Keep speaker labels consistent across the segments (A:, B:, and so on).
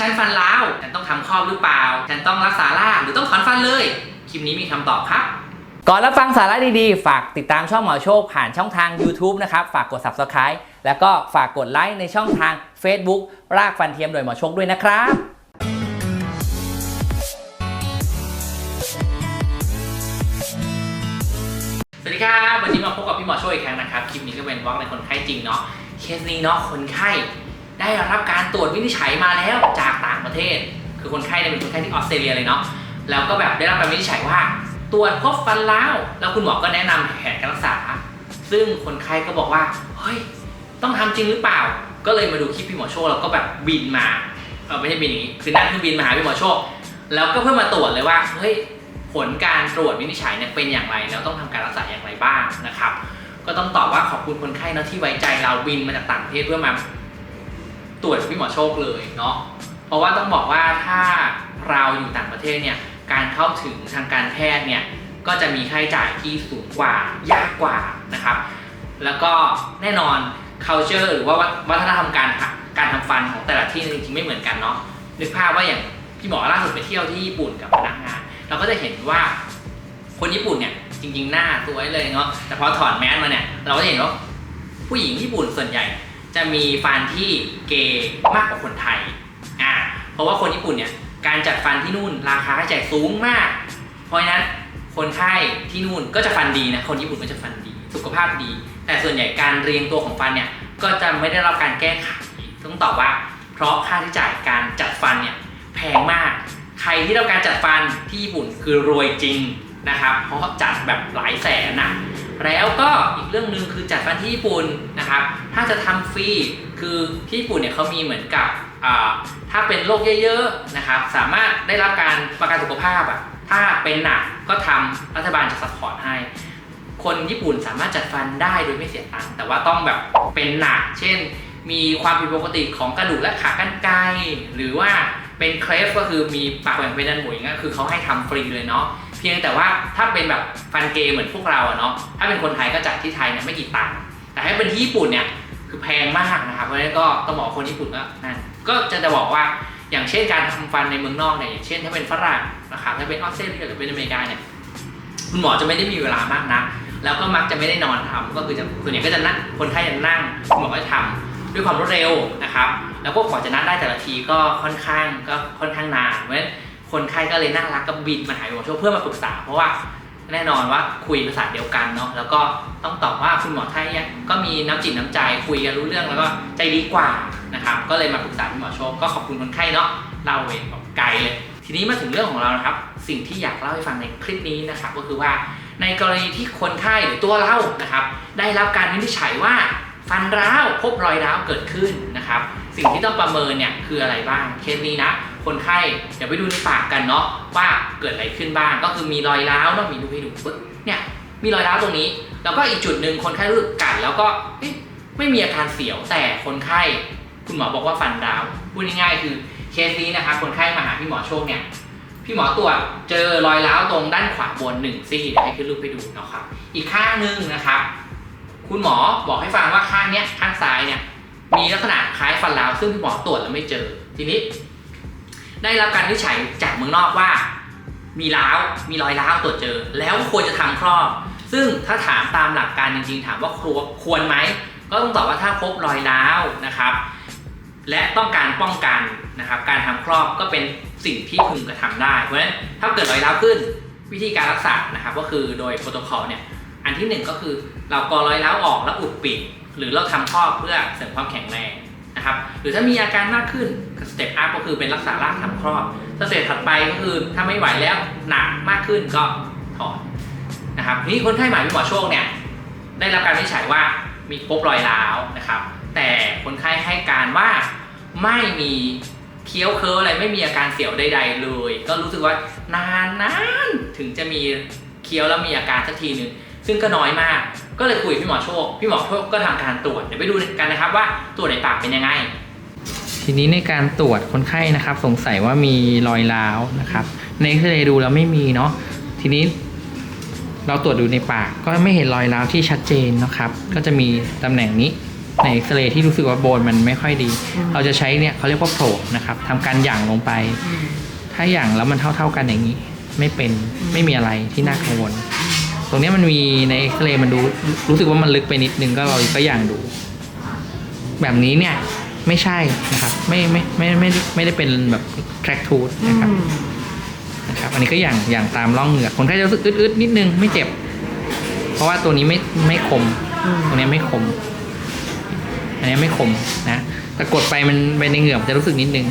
A: ฉันฟันร้าวฉันต้องทำครอบหรือเปล่า ฉันต้องรักษารากหรือต้องถอนฟันเลย คลิปนี้มีคำตอบครับ ก่อนรับฟังสาระดีๆ ฝากติดตามช่องหมอโชคผ่านช่องทาง YouTube นะครับ ฝากกด Subscribe แล้วก็ฝากกดไลค์ในช่องทาง Facebook รากฟันเทียมโดยหมอโชคด้วยนะครับสวัสดีครับ วันนี้มาพบกับพี่หมอโชคอีกครั้งนะครับ คลิปนี้ก็เป็นวอล์กในคนไข้จริงเนาะ เคสนี้เนาะ คนไข้ ได้รับการตรวจวินิจฉัยมาแล้วจากต่างประเทศ คือคนไข้เนี่ยเป็นคนไข้ที่ออสเตรเลียเลยเนาะแล้วก็แบบได้รับการวินิจฉัยว่า ตรวจพบฟันร้าวแล้วคุณหมอก็แนะนำแผนการรักษา ซึ่งคนไข้ก็บอกว่าเฮ้ยต้องทำจริงหรือเปล่า ก็เลยมาดูคลิปพี่หมอโชคแล้วก็แบบบินมาเออไม่ใช่บินอย่างนี้คือนั่งเครื่องบินมาหาพี่หมอโชค แล้วก็เพื่อมาตรวจเลยว่าเฮ้ยผลการตรวจวินิจฉัยเนี่ยเป็นอย่างไรแล้วต้องทำการรักษาอย่างไรบ้างนะครับ ก็ต้องตอบว่าขอบคุณคนไข้เนะที่ไว้ใจเราบินมาจากต่างประเทศเพื่อมา ตรวจพี่หมอโชคเลยเนาะเพราะว่าต้องบอกว่าถ้าเราอยู่ต่างประเทศเนี่ยการเข้าถึงทางการแพทย์เนี่ยก็จะมีค่าใช้จ่ายที่สูงกว่ายากกว่านะครับ แล้วก็แน่นอน culture หรือว่าวัฒนธรรมการการทำฟันของแต่ละที่จริงๆไม่เหมือนกันเนาะนึกภาพว่าอย่างพี่หมอล่าสุดไปเที่ยวที่ญี่ปุ่นกับพนักงาน เราก็จะเห็นว่าคนญี่ปุ่นเนี่ยจริง ๆ หน้าสวยเลยเนาะแต่พอถอดแมสมาเนี่ยเราก็จะเห็นว่าผู้หญิงญี่ปุ่นส่วนใหญ่ จะมีฟันที่เกย์มากกว่าคนไทยอ่าเพราะว่าคนญี่ปุ่นเนี่ยการจัดฟันที่นู่นราคาค่าใช้จ่ายสูงมาก เพราะฉะนั้นคนไข้ที่นู่นก็จะฟันดีนะคนญี่ปุ่นก็จะฟันดี สุขภาพดี แต่ส่วนใหญ่การเรียงตัวของฟันเนี่ยก็จะไม่ได้รับการแก้ไขต้องตอบว่า เพราะค่าใช้จ่ายการจัดฟันเนี่ยแพงมาก ใครที่ต้องการจัดฟันที่ญี่ปุ่นคือรวยจริงนะครับเพราะจัดแบบหลายแสนนะ แล้วก็อีกเรื่องหนึ่งคือจัดฟันที่ญี่ปุ่นนะครับ ถ้าจะทำฟรีคือที่ญี่ปุ่นเนี่ยเขามีเหมือนกับถ้าเป็นโรคเยอะๆนะครับ สามารถได้รับการประกันสุขภาพอะถ้าเป็นหนักก็ทำรัฐบาลจะซัพพอร์ตให้ คนญี่ปุ่นสามารถจัดฟันได้โดยไม่เสียตังค์แต่ว่าต้องแบบเป็นหนัก เช่น มีความผิดปกติของกระดูกและขากรรไกรหรือว่าเป็นเครฟก็คือมีปากแหว่งเป็นดันหมุยงั้นคือเขาให้ทำฟรีเลยเนาะ พียงแต่ว่าถ้าเป็นแบบฟันเกเหมือนพวกเราอะเนาะถ้าเป็นคนไทยก็จัดที่ไทยเนี่ยไม่กี่ตังค์แต่ถ้าเป็นที่ญี่ปุ่นเนี่ยคือแพงมากนะครับเพราะฉะนั้นก็ต้องบอกคนญี่ปุ่นก็นั่นก็จะจะบอกว่าอย่างเช่นการทำฟันในเมืองนอกเนี่ยอย่างเช่นถ้าเป็นฝรั่งนะครับถ้าเป็นออสเตรเลียหรือเป็นอเมริกาเนี่ยคุณหมอจะไม่ได้มีเวลามากนะแล้วก็มักจะไม่ได้นอนทำก็คือจะส่วนใหญ่ก็จะนั่งคนไข้จะนั่งคุณหมอก็จะทำด้วยความรวดเร็วนะครับ แล้วก็กว่าจะนัดได้แต่ละทีก็ค่อนข้างก็ค่อนข้างนานเพราะฉะนั้น คนไข้ก็เลยน่ารักก็บินมาหาหมอโชคเพื่อมาปรึกษา เพราะว่าแน่นอนว่าคุยภาษาเดียวกันเนาะแล้วก็ต้องตอบว่าคุณหมอไทยเนี่ยก็มีน้ำจิตน้ำใจคุยกันรู้เรื่องแล้วก็ใจดีกว่านะครับก็เลยมาปรึกษาคุณหมอโชคก็ขอบคุณคนไข้เนาะเล่าเองแบบไกลเลย ทีนี้มาถึงเรื่องของเรานะครับ สิ่งที่อยากเล่าให้ฟังในคลิปนี้นะครับก็คือว่าในกรณีที่คนไข้หรือตัวเรานะครับ ได้รับการวินิจฉัยว่าฟันร้าวพบรอยร้าวเกิดขึ้นนะครับ สิ่งที่ต้องประเมินเนี่ยคืออะไรบ้างเคสนี้นะ คนไข้ เดี๋ยวไปดูในปากกันเนาะว่าเกิดอะไรขึ้นบ้าง ก็คือมีรอยร้าวเนาะมีดูให้ดูปึ๊บเนี่ยมีรอยร้าวตรงนี้ แล้วก็อีกจุดหนึ่งคนไข้รู้สึกกัดแล้วก็ไม่มีอาการเสียวแต่คนไข้ คุณหมอบอกว่าฟันร้าวพูดง่ายๆคือเคสนี้นะคะคนไข้มาหาพี่หมอโชคเนี่ยพี่หมอตรวจเจอรอยร้าวตรงด้านขวาบนหนึ่งซี่เดี๋ยวให้ขึ้นรูปให้ดูเนาะครับอีกข้างหนึ่งนะครับคุณหมอบอกให้ฟังว่าข้างเนี้ยข้างซ้ายเนี่ยมีลักษณะคล้ายฟันร้าวซึ่งพี่หมอตรวจแล้วไม่เจอ ทีนี้ ได้รับการวินิจฉัยจากเมืองนอกว่า มีร้าวมีรอยร้าวตรวจเจอ แล้วควรจะทำครอบ ซึ่งถ้าถามตามหลักการจริงๆ ถามว่าครัวควรไหมก็ต้องตอบว่าถ้าพบรอยร้าวนะครับ และต้องการป้องกันนะครับ การทำครอบก็เป็นสิ่งที่พึงกระทำได้เพราะฉะนั้นถ้าเกิดรอยร้าวขึ้นวิธีการรักษานะครับ ก็คือโดยโปรโตคอลเนี่ยอันที่หนึ่งก็คือเรากรอรอยร้าวออกแล้วอุดปิดหรือเราทำครอบเพื่อเสริมความแข็งแรง นะครับ หรือถ้ามีอาการมากขึ้นสเต็ปอัพก็คือเป็นรักษารากทำครอบสเต็ปถัดไปก็คือถ้าไม่ไหวแล้วหนักมากขึ้นก็ถอนนะครับนี้คนไข้หมายพี่หมอโชคเนี่ยได้รับการวินิจฉัยว่ามีพบรอยร้าวนะครับ แต่คนไข้ให้การว่าไม่มีเคี้ยวเคิร์อะไรไม่มีอาการเสียวใด ๆ เลย ก็รู้สึกว่านานนานๆถึงจะมีเคี้ยวแล้วมีอาการสักทีหนึ่ง ซึ่งก็น้อยมาก ก็เลยคุยกับพี่หมอโชค พี่หมอโชคก็ทำการตรวจ เดี๋ยวไปดูกันนะครับว่าตรวจในปากเป็นยังไง ทีนี้ในการตรวจคนไข้นะครับ สงสัยว่ามีรอยร้าวนะครับ ในเอ็กซเรย์ดูแล้วไม่มีเนาะ ทีนี้เราตรวจดูในปากก็ไม่เห็นรอยร้าวที่ชัดเจนนะครับ ก็จะมีตำแหน่งนี้ในเอ็กซเรย์ที่รู้สึกว่าโบนมันไม่ค่อยดี
B: อืม
A: เราจะใช้เนี่ยเขาเรียกว่าโผล่นะครับทำการหยั่งลงไป ถ้าหยั่งแล้วมันเท่า ๆกันอย่างนี้ ไม่เป็นไม่มีอะไรที่น่ากังวลต รงเนี้ยมันมีในเอ็กซเรย์มันดูรู้สึกว่ามันลึกไปนิดนึงก็เราก็หยั่งดู แบบนี้เนี่ยไม่ใช่นะครับไม่ไม่ไม่ไม่ไม่ไม่ได้เป็นแบบ track tooth นะครับนะครับ อันนี้ก็อย่างอย่างตามร่องเหงือกคนไข้จะรู้สึกอึดๆนิดนึงไม่เจ็บ เพราะว่าตัวนี้ไม่ไม่คมตรงนี้ไม่คม อันนี้ไม่คมนะแต่กดไปมันไปในเหงือกมันจะรู้สึกนิดนึง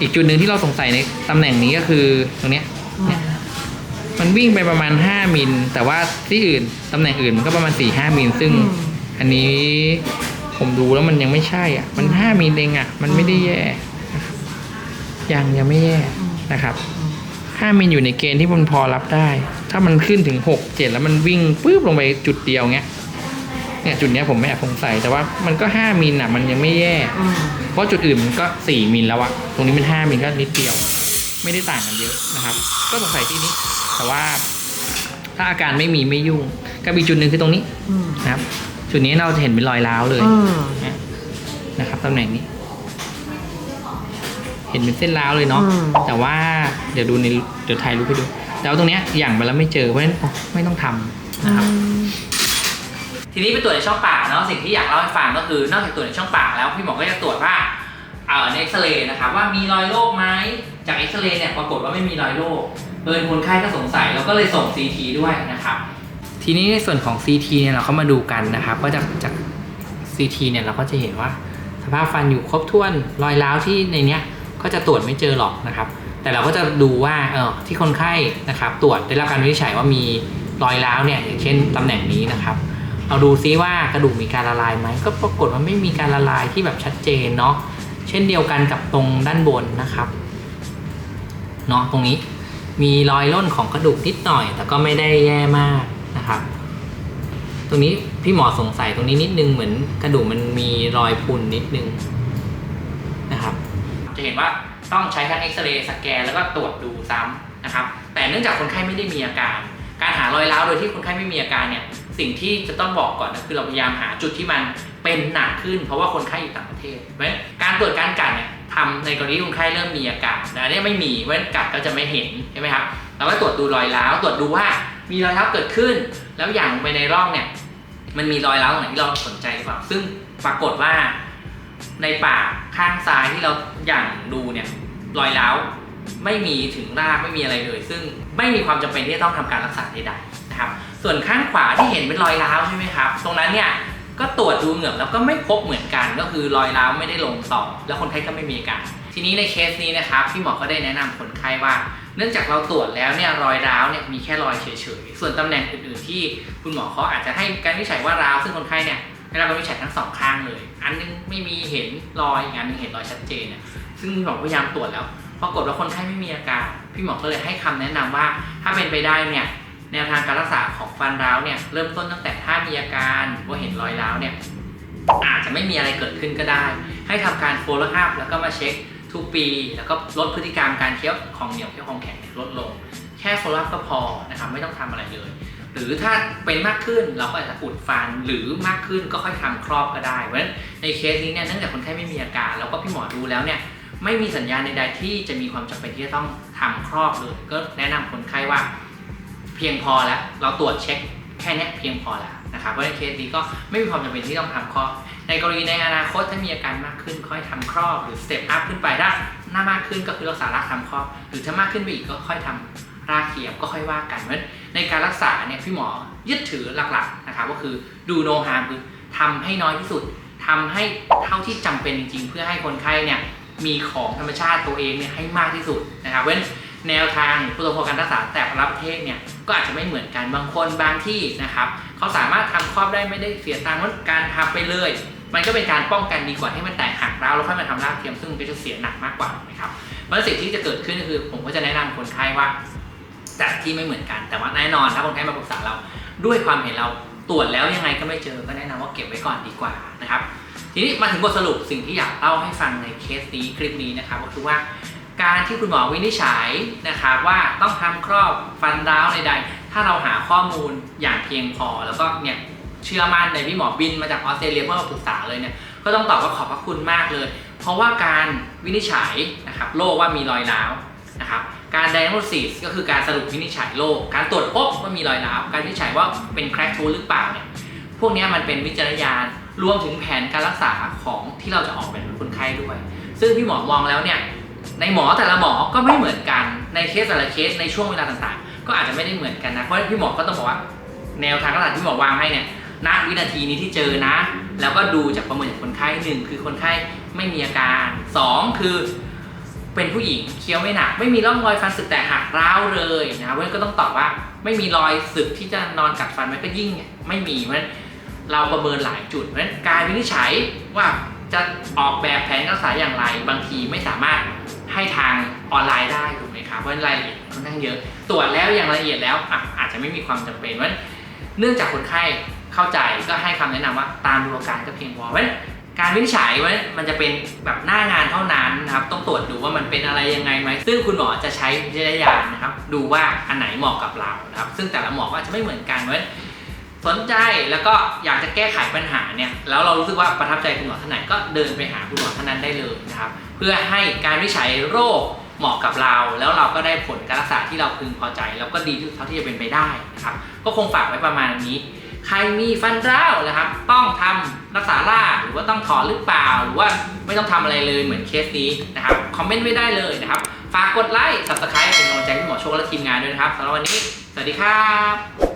A: อีกจุดหนึ่งที่เราสงสัยในตำแหน่งนี้ก็คือตรงเนี้ยเนี่ย มันวิ่งไปประมาณ 5 มิล แต่ว่าที่อื่นตำแหน่งอื่นมันก็ประมาณ4 5มิล ซึ่ง
B: อืม
A: อันนี้ผมดูแล้วมันยังไม่ใช่อะ มัน 5มิลเองอะ มันไม่ได้แย่นะครับยังยังไม่แย่นะครับห้ามิลอยู่ในเกณฑ์ที่มันพอรับได้ ถ้ามันขึ้นถึงหกเจ็ดแล้วมันวิ่งปุ๊บลงไปจุดเดียวเงี้ย เนี่ยจุดเนี้ยผมไม่แอบสงสัยแต่ว่ามันก็ห้ามิลอะ มันยังไม่แย่ เพราะจุดอื่นมันก็สี่มิลแล้วอะตรงนี้มันห้ามิลก็นิดเดียว ไม่ได้ต่างกันเยอะนะครับ ก็สงสัยที่นี้ แต่ว่าถ้าอาการไม่มีไม่ยุ่งกับอีกจุดหนึ่งคือตรงนี้นะครับ จุดนี้เราจะเห็นเป็นรอยร้าวเลยนะนะครับตำแหน่งนี้ เห็นเป็นเส้นร้าวเลยเนาะ
B: อืม
A: แต่ว่าเดี๋ยวดูในเดี๋ยวถ่ายรูปให้ดูแต่ว่าตรงเนี้ยอย่างไปแล้วไม่เจอเพราะฉะนั้นโอ้ไม่ต้องทำนะครับ ทีนี้ไปตรวจในช่องปากเนาะสิ่งที่อยากเล่าให้ฟังก็คือนอกจากตรวจในช่องปากแล้วพี่หมอก็จะตรวจว่าเอ่อ ในเอ็กซเรย์นะครับว่ามีรอยโรคไหมจากเอ็กซเรย์เนี่ยปรากฏว่าไม่มีรอยโรคเอิญคนไข้ก็สงสัยเราก็เลยส่ง CT ด้วยนะครับทีนี้ในส่วนของ CT เนี่ยเราก็มาดูกันนะครับก็จากจาก CT เนี่ยเราก็จะเห็นว่า สภาพฟันอยู่ครบถ้วนรอยร้าวที่ในเนี้ยก็จะตรวจไม่เจอหรอกนะครับ แต่เราก็จะดูว่าเออที่คนไข้นะครับ ตรวจได้รับการวินิจฉัยว่ามีรอยร้าวเนี่ยอย่างเช่นตำแหน่งนี้นะครับเราดูซิว่ากระดูกมีการละลายไหมก็ปรากฏว่าไม่มีการละลายที่แบบชัดเจนเนาะ ช่นเดียวกันกับตรงด้านบนนะครับเนาะตรงนี้มีรอยร่นของกระดูกนิดหน่อย แต่ก็ไม่ได้แย่มากนะครับ ตรงนี้พี่หมอสงสัยตรงนี้นิดนึงเหมือนกระดูกมันมีรอยพุนนิดนึงนะครับ จะเห็นว่าต้องใช้ทั้งเอ็กซเรย์สแกนแล้วก็ตรวจดูซ้ำนะครับ แต่เนื่องจากคนไข้ไม่ได้มีอาการ การหารอยร้าวโดยที่คนไข้ไม่มีอาการเนี่ย สิ่งที่จะต้องบอกก่อนนะคือเราพยายามหาจุดที่มันเป็นหนักขึ้น เพราะว่าคนไข้อยู่ต่างประเทศเพราะฉะนั้นการตรวจการกัดเนี่ยทำในกรณีที่คนไข้เริ่มมีอาการแต่อันนี้ไม่มีเพราะฉะนั้นกัดก็จะไม่เห็นใช่ไหมครับเราก็ตรวจดูรอยร้าวตรวจดูว่ามีรอยร้าวเกิดขึ้น แล้วอย่างไปในร่องเนี่ยมันมีรอยร้าวตรงไหนที่เราสนใจหรือเปล่าซึ่งปรากฏว่า ในปากข้างซ้ายที่เราอย่างดูเนี่ยรอยร้าวไม่มีถึงรากไม่มีอะไรเลย ซึ่งไม่มีความจำเป็นที่จะต้องทำการรักษาใดๆ ส่วนข้างขวาที่เห็นเป็นรอยร้าวใช่ไหมครับ ตรงนั้นเนี่ยก็ตรวจดูเหงือกแล้วก็ไม่พบเหมือนกัน ก็คือรอยร้าวไม่ได้ลงต่อ แล้วคนไข้ก็ไม่มีอาการทีนี้ในเคสนี้นะครับพี่หมอก็ได้แนะนำคนไข้ว่า เนื่องจากเราตรวจแล้วเนี่ยรอยร้าวเนี่ยมีแค่รอยเฉยๆส่วนตำแหน่งอื่นๆที่คุณหมอเขาอาจจะให้การวินิจฉัยว่าร้าวซึ่งคนไข้เนี่ยได้รับการวินิจฉัยทั้งสองข้างเลย อันนึงไม่มีเห็นรอยอีกอันนึงเห็นรอยชัดเจนเนี่ยซึ่งพี่หมอพยายามตรวจแล้วปรากฏว่าคนไข้ไม่มีอาการ พี่หมอก็เลยให้คำแนะนำว่า ถ้าเป็นไปได้เนี่ย แนวทางการรักษาของฟันร้าวเนี่ยเริ่มต้นตั้งแต่ถ้ามีอาการว่าเห็นรอยร้าวเนี่ยอาจจะไม่มีอะไรเกิดขึ้นก็ได้ ให้ทำการ follow up แล้วก็มาเช็คทุกปี แล้วก็ลดพฤติกรรมการเคี้ยวของเหนียวเคี้ยวของแข็งลดลง แค่ follow up ก็พอนะครับไม่ต้องทำอะไรเลย หรือถ้าเป็นมากขึ้นเราก็อาจจะอุดฟันหรือมากขึ้นก็ค่อยทำครอบก็ได้เพราะฉะนั้นในเคสนี้เนี่ยเนื่องจากคนไข้ไม่มีอาการ แล้วก็พี่หมอดูแล้วเนี่ยไม่มีสัญญาณใดๆที่จะมีความจำเป็นที่จะต้องทำครอบเลยก็แนะนำคนไข้ว่า เพียงพอแล้ว เราตรวจเช็คแค่เนี้ยเพียงพอแล้วนะครับเพราะในเคสนี้ก็ไม่มีความจำเป็นที่ต้องทำครอบในกรณีในอนาคตถ้ามีอาการมากขึ้นค่อยทำครอบหรือสเต็ปอัพขึ้นไปถ้าหน้ามากขึ้นก็คือรักษารากทำครอบ หรือถ้ามากขึ้นไปอีกก็ค่อยทำรากเขียบก็ค่อยว่ากันเพราะฉะนั้นในการรักษาเนี่ยพี่หมอยึดถือหลักๆนะครับก็คือดูโนฮามคือทำให้น้อยที่สุดทำให้เท่าที่จำเป็นจริง ๆ เพื่อให้คนไข้เนี่ยมีของธรรมชาติตัวเองเนี่ยให้มากที่สุดนะครับเพราะฉะนั้นแนวทางโปรโตคอลการรักษาแต่ละประเทศเนี่ย ก็อาจจะไม่เหมือนกันบางคนบางที่นะครับเขาสามารถทำครอบได้ไม่ได้เสียตังค์การทำไปเลย มันก็เป็นการป้องกันดีกว่าให้มันแตกหักร้าวแล้วค่อยมาทำรากเทียมซึ่งมันก็จะเสียหนักมากกว่านะครับเพราะสิ่งที่จะเกิดขึ้นก็คือ ผมก็จะแนะนำคนไข้ว่าจากที่ไม่เหมือนกันแต่ว่าแน่นอนถ้าคนไข้มาปรึกษาเรา ด้วยความเห็นเราตรวจแล้วยังไงก็ไม่เจอก็แนะนำว่าเก็บไว้ก่อนดีกว่านะครับทีนี้มาถึงบทสรุปสิ่งที่อยากเล่าให้ฟังในเคสนี้คลิปนี้นะครับก็คือว่า การที่คุณหมอวินิจฉัยนะครับว่าต้องทำครอบฟันร้าวใดๆ ถ้าเราหาข้อมูลอย่างเพียงพอ แล้วก็เนี่ยเชื่อมั่นในพี่หมอบินมาจากออสเตรเลียเพื่อมาปรึกษาเลยเนี่ยก็ต้องตอบว่าขอบพระคุณมากเลย เพราะว่าการวินิจฉัยนะครับโรคว่ามีรอยร้าวนะครับการ diagnosis ก็คือการสรุปวินิจฉัยโรคการตรวจพบว่ามีรอยร้าวการวินิจฉัยว่าเป็น crack tooth หรือเปล่าเนี่ยพวกนี้มันเป็นวิจารณญาณรวมถึงแผนการรักษาของที่เราจะออกแบบให้คนไข้ด้วย ซึ่งพี่หมอมองแล้วเนี่ย ในหมอแต่ละหมอก็ไม่เหมือนกันในเคสแต่ละเคสในช่วงเวลาต่างๆ ก็อาจจะไม่ได้เหมือนกันนะเพราะพี่หมอก็ต้องบอกว่า แนวทางการรักษาที่หมอวางให้เนี่ยณวินาทีนี้ที่เจอนะ แล้วก็ดูจากประเมินจากคนไข้หนึ่งคือคนไข้ไม่มีอาการสองคือ เป็นผู้หญิงเคี้ยวไม่หนัก ไม่มีร่องรอยฟันสึกแตกหักร้าวเลยนะครับเพราะฉะนั้นก็ต้องตอบว่าไม่มีรอยสึกที่จะนอนกัดฟันมันก็ยิ่งไม่มีเพราะฉะนั้นเราประเมินหลายจุดเพราะฉะนั้นการวินิจฉัยว่าจะออกแบบแผนการรักษาอย่างไร บางทีไม่สามารถ ให้ทางออนไลน์ได้ถูกไหมครับเพราะฉะนั้นรายละเอียดค่อนข้างเยอะ ตรวจแล้วอย่างละเอียดแล้วอะอาจจะไม่มีความจำเป็นเพราเนื่องจากคนไข้เข้าใจก็ให้คำแนะนำว่าตามดูอาการก็เพียงพอเพราะฉะนั้นการวินิจฉัยไว้มันจะเป็นแบบหน้างานเท่านั้นนะครับต้องตรวจดูว่ามันเป็นอะไรยังไงไหมซึ่งคุณหมอจะใช้วิจารณญาณนะครับ ดูว่าอันไหนเหมาะกับเรานะครับ ซึ่งแต่ละหมอก็จจะไม่เหมือนกันเพราะฉะนั้นสนใจแล้วก็อยากจะแก้ไขปัญหาเนี่ยแล้วเรารู้สึกว่าประทับใจคุณหมอท่านไหนก็เดินไปหาคุณหมอท่านนั้นได้เลยนะครับ เพื่อให้การวิจัยโรคเหมาะกับเรา แล้วเราก็ได้ผลการรักษาที่เราพึงพอใจ แล้วก็ดีที่สุดเท่าที่จะเป็นไปได้นะครับก็คงฝากไว้ประมาณนี้ ใครมีฟันร้าวนะครับ ต้องทำรักษาราหรือว่าต้องถอนหรือเปล่า หรือว่าไม่ต้องทำอะไรเลยเหมือนเคสนี้นะครับคอมเมนต์ไว้ได้เลยนะครับฝากกดไลค์ subscribe เป็นกำลังใจให้หมอโชคและทีมงานด้วยนะครับสำหรับวันนี้ สวัสดีครับ